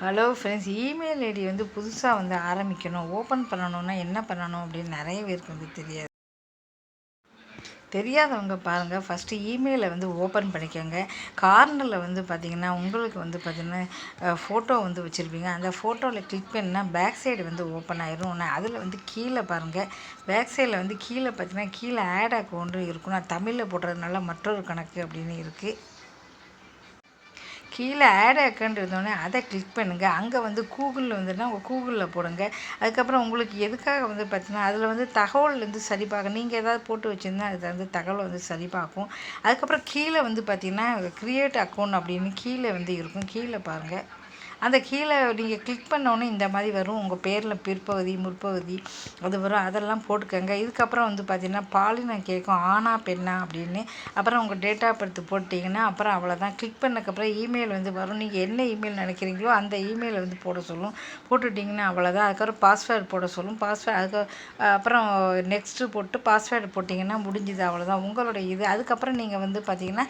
Hello friends email ID வந்து புதுசாக வந்து ஆரம்பிக்கணும். ஓப்பன் பண்ணணுன்னா என்ன பண்ணணும் அப்படின்னு நிறைய பேருக்கு வந்து தெரியாது. தெரியாதவங்க பாருங்கள் ஃபஸ்ட்டு இமெயிலை வந்து ஓப்பன் பண்ணிக்கோங்க. கார்னரில் வந்து பார்த்திங்கன்னா உங்களுக்கு வந்து பார்த்திங்கன்னா ஃபோட்டோ வந்து வச்சுருப்பீங்க. அந்த ஃபோட்டோவில் கிளிக் பண்ணால் பேக் சைடு வந்து ஓப்பன் ஆயிரும். அதில் வந்து கீழே பாருங்கள் பேக் சைடில் வந்து கீழே பார்த்திங்கன்னா கீழே ஆட் அக்கௌண்ட்டு இருக்கும். நான் தமிழில் போடுறதுனால மற்றொரு கணக்கு அப்படின்னு இருக்குது கீழே ஆட் அக்கௌண்ட் இருந்தோடனே அதை கிளிக் பண்ணுங்கள் அங்கே வந்து கூகுளில் வந்துன்னா உங்கள் கூகுளில் போடுங்க. அதுக்கப்புறம் உங்களுக்கு எதுக்காக வந்து பார்த்தீங்கன்னா அதில் வந்து தகவல் வந்து சரிபார்க்க நீங்கள் ஏதாவது போட்டு வச்சுருந்தா அது வந்து தகவல் வந்து சரிபார்க்கும். அதுக்கப்புறம் கீழே வந்து பார்த்திங்கன்னா க்ரியேட் அக்கௌண்ட் அப்படின்னு கீழே வந்து இருக்கும். கீழே பாருங்கள் அந்த கீழே நீங்கள் கிளிக் பண்ணோன்னே இந்த மாதிரி வரும். உங்கள் பேரில் பிற்பகுதி முற்பகுதி அது வரும். அதெல்லாம் போட்டுக்கோங்க. இதுக்கப்புறம் வந்து பார்த்திங்கன்னா பாலினம் கேட்கும் ஆனா பெண்ணா அப்படின்னு. அப்புறம் உங்கள் டேட் ஆஃப் பர்த் போட்டிங்கன்னா அப்புறம் அவ்வளோதான் கிளிக் பண்ணக்கப்புறம் இமெயில் வந்து வரும். நீங்கள் என்ன இமெயில் நினைக்கிறீங்களோ அந்த இமெயிலை வந்து போட சொல்லும். போட்டுட்டிங்கன்னா அவ்வளோதான் அதுக்கப்புறம் பாஸ்வேர்டு போட சொல்லும். பாஸ்வேர்டு அதுக்கு அப்புறம் நெக்ஸ்ட்டு போட்டு பாஸ்வேர்டு போட்டிங்கன்னா முடிஞ்சுது அவ்வளோதான் உங்களுடைய இது. அதுக்கப்புறம் நீங்கள் வந்து பார்த்திங்கன்னா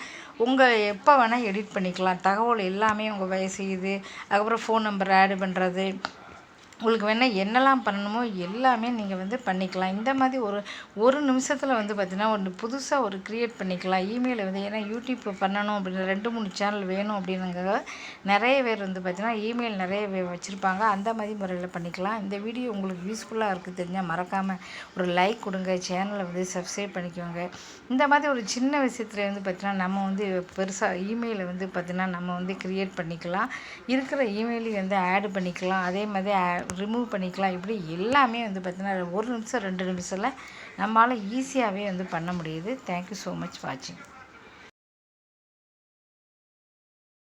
உங்கள் எப்போ வேணால் எடிட் பண்ணிக்கலாம். தகவல் எல்லாமே உங்கள் வயசு இது அதுக்கப்புறம் ஃபோன் நம்பர் ஆடு பண்ணுறது உங்களுக்கு வேணால் என்னெல்லாம் பண்ணணுமோ எல்லாமே நீங்கள் வந்து பண்ணிக்கலாம். இந்த மாதிரி ஒரு ஒரு நிமிஷத்தில் வந்து பார்த்திங்கன்னா ஒன்று புதுசாக ஒரு க்ரியேட் பண்ணிக்கலாம். இமெயிலை வந்து ஏன்னா யூடியூப் பண்ணணும் அப்படின்னு ரெண்டு மூணு சேனல் வேணும் அப்படின்னுங்க நிறைய பேர் வந்து பார்த்திங்கன்னா இமெயில் நிறைய வச்சுருப்பாங்க. அந்த மாதிரி முறையில் பண்ணிக்கலாம். இந்த வீடியோ உங்களுக்கு யூஸ்ஃபுல்லாக இருக்குது தெரிஞ்சால் மறக்காமல் ஒரு லைக் கொடுங்க. சேனலை வந்து சப்ஸ்கிரைப் பண்ணிக்கோங்க. இந்த மாதிரி ஒரு சின்ன விஷயத்தில் வந்து பார்த்திங்கன்னா நம்ம வந்து பெருசாக இமெயிலை வந்து பார்த்திங்கன்னா நம்ம வந்து க்ரியேட் பண்ணிக்கலாம். இருக்கிற இமெயிலையும் வந்து ஆடு பண்ணிக்கலாம். அதே மாதிரி ரிமூவ் பண்ணிக்கலாம். இப்படி எல்லாமே வந்து பார்த்திங்கன்னா ஒரு நிமிஷம் ரெண்டு நிமிஷத்தில் நம்மளால் ஈஸியாகவே வந்து பண்ண முடியுது. தேங்க்யூ ஸோ மச் வாட்சிங்